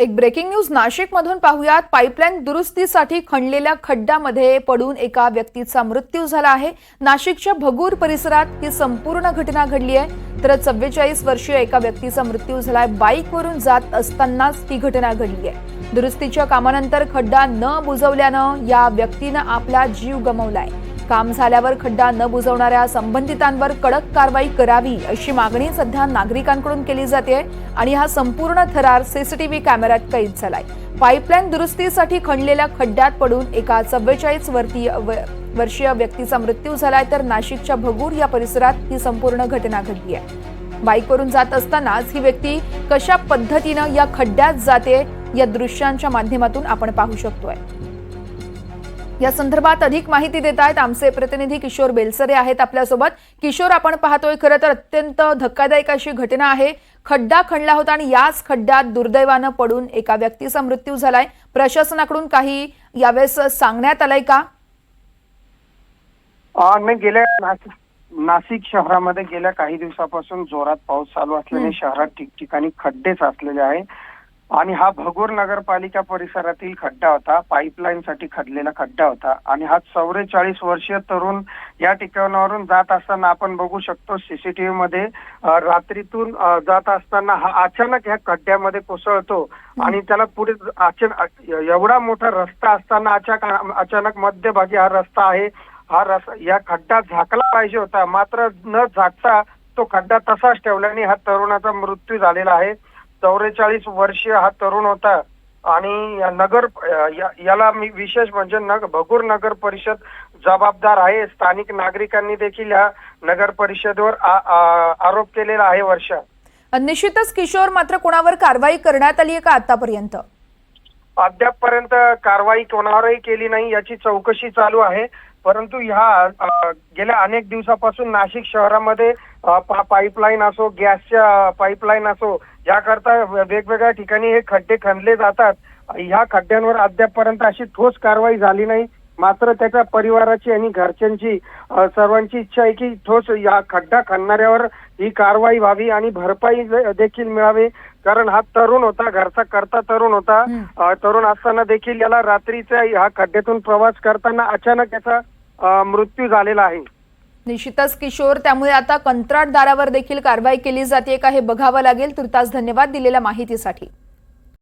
एक breaking news नाशिकमधून पाहूयात पाईपलाईन दुरुस्तीसाठी खणलेल्या खड्ड्यामध्ये पडून एका व्यक्तीचा मृत्यू झाला आहे. नाशिकच्या भगूर परिसरात ही संपूर्ण घटना घडली आहे. तर चव्वेचाळीस वर्षीय एका व्यक्तीचा मृत्यू झालाय. बाईकवरून जात असतानाच ही घटना घडली आहे. दुरुस्तीच्या कामानंतर खड्डा न बुजवल्यानं या व्यक्तीनं आपला जीव गमावलाय काम झाल्यावर खड्डा न बुजवणाऱ्या संबंधितांवर कडक कारवाई करावी अशी मागणी सध्या नागरिकांकडून केली जाते आणि हा संपूर्ण थरार सीसीटीव्ही कॅमेऱ्यात कैद झालाय. पाईपलाईन दुरुस्तीसाठी खणलेल्या खड्ड्यात पडून एका चव्वेचाळीस वर्तीय व- वर्षीय व्यक्तीचा मृत्यू झालाय तर नाशिकच्या भगूर या परिसरात ही संपूर्ण घटना घडली आहे. बाईकवरून जात असतानाच ही व्यक्ती कशा पद्धतीनं या खड्ड्यात जाते या दृश्यांच्या माध्यमातून आपण पाहू शकतोय. या संदर्भात अधिक माहिती देत आहेत आमचे प्रतिनिधी किशोर बेलसरे आहेत आपल्यासोबत. किशोर आपण पाहतोय खरं तर अत्यंत धक्कादायक अशी घटना आहे. खड्डा खणला होता आणि याच खड्ड्यात दुर्दैवानं पडून एका व्यक्तीचा मृत्यू झालाय. प्रशासनाकडून काही यावेळेस सांगण्यात आलंय का? गेल्या नाशिक नाशिक शहरामध्ये गेल्या काही दिवसापासून जोरात पाऊस चालू असल्याने शहरात ठिकठिकाणी खड्डे साचलेले आहे. आणि हा भगूर नगरपालिका परिसरातील खड्डा होता. पाईपलाईन साठी खडलेला खड्डा होता. आणि हा चौवेचाळीस वर्षीय तरुण या ठिकाणावरून जात असताना आपण बघू शकतो सीसीटीव्ही मध्ये रात्रीतून जात असताना हा अचानक ह्या खड्ड्यामध्ये कोसळतो. आणि त्याला पुढे अचानक एवढा मोठा रस्ता असताना अचानक अचानक मध्यभागी हा रस्ता आहे. हा रस्ता या खड्डा झाकला पाहिजे होता. मात्र न झाकता तो खड्डा तसाच ठेवल्याने हा तरुणाचा मृत्यू झालेला आहे. चौवेचाळीस वर्षीय हा तरुण होता. आणि या नगर या- याला मी विशेष म्हणजे नग भगूर नगर परिषद जबाबदार आहे. स्थानिक नागरिकांनी देखील या नगर परिषदेवर आरोप केलेला आहे वर्षा. निश्चितच किशोर मात्र कोणावर कारवाई करण्यात आली आहे का आतापर्यंत? अद्यापपर्यंत कारवाई कोणावरही केली नाही याची चौकशी चालू आहे. परंतु ह्या गेल्या अनेक दिवसापासून नाशिक शहरामध्ये पाईपलाईन असो गॅसच्या पाईपलाईन असो याकरता वेगवेगळ्या ठिकाणी हे खड्डे खणले जातात. ह्या खड्ड्यांवर अद्यापपर्यंत अशी ठोस कारवाई झाली नाही. मात्र त्याच्या परिवाराची आणि घरच्यांची सर्वांची इच्छा आहे की ठोस या खड्डा खणणाऱ्यावर ही कारवाई व्हावी आणि भरपाई देखील मिळावी. कारण हा तरुण होता घरचा करता तरुण होता. तरुण असताना देखील याला रात्रीच्या ह्या खड्ड्यातून प्रवास करताना अचानक याचा मृत्यू झालेला आहे. निश्चितच किशोर त्यामुळे आता कंत्राटदारावर देखील कारवाई केली जाते का हे बघावं लागेल. तुर्तास धन्यवाद दिलेल्या माहितीसाठी.